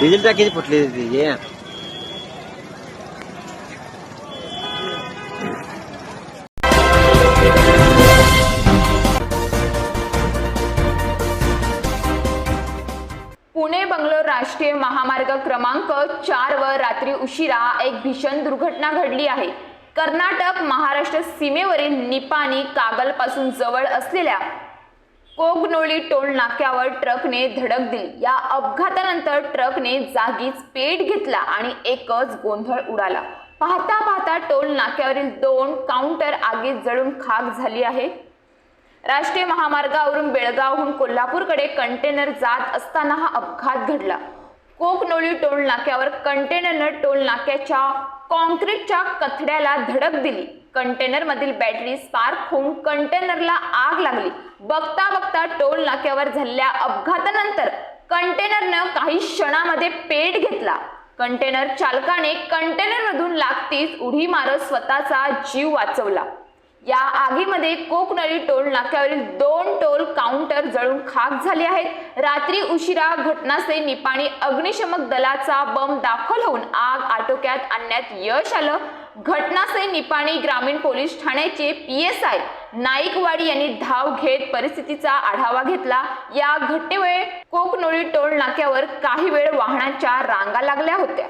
Diesel टाकीची फुटली तिची पुणे बंगलोर राष्ट्रीय महामार्ग क्रमांक चार वर रात्री उशिरा एक भीषण दुर्घटना घडली आहे. कर्नाटक महाराष्ट्र सीमेवरील निपाणी कागलपासून जवळ असलेल्या कोगनोळी टोल नाक्यावर ट्रकने धडक दिली. या अपघातानंतर ट्रकने जागीच पेट घेतला आणि एकच गोंधळ उडाला. पाहता पाहता टोल नाक्यावरील दोन काउंटर आगीत जळून खाक झाली आहे राष्ट्रीय महामार्गावरून बेळगावहून कोल्हापूरकडे कंटेनर जात असताना हा अपघात घडला. कोकनोळी टोल नाक्यावर कंटेनरनं टोल नाक्याच्या कॉन्क्रीटच्या कथड्याला धडक दिली. कंटेनर मधील बॅटरी स्पार्क होऊन कंटेनरला आग लागली. बघता बघता टोल नाक्यावर झालेल्या अपघातानंतर कंटेनरनं काही क्षणामध्ये पेट घेतला. कंटेनर चालकाने कंटेनरमधून लागतीच उडी मारत स्वतःचा जीव वाचवला. या आगीमध्ये कोकनळी टोल नाक्यावरील दोन टोल काउंटर जळून खाक झाले आहेत. रात्री उशिरा घटनास्थळी निपाणी अग्निशमक दलाचा बम दाखल होऊन आग आटोक्यात आणण्यात यश आलं. घटनास्थळी निपाणी ग्रामीण पोलीस ठाण्याचे पी एस आय नाईकवाडी यांनी धाव घेत परिस्थितीचा आढावा घेतला. या घटनेमुळे कोकनोळी टोल नाक्यावर काही वेळ वाहनांच्या रांगा लागल्या होत्या.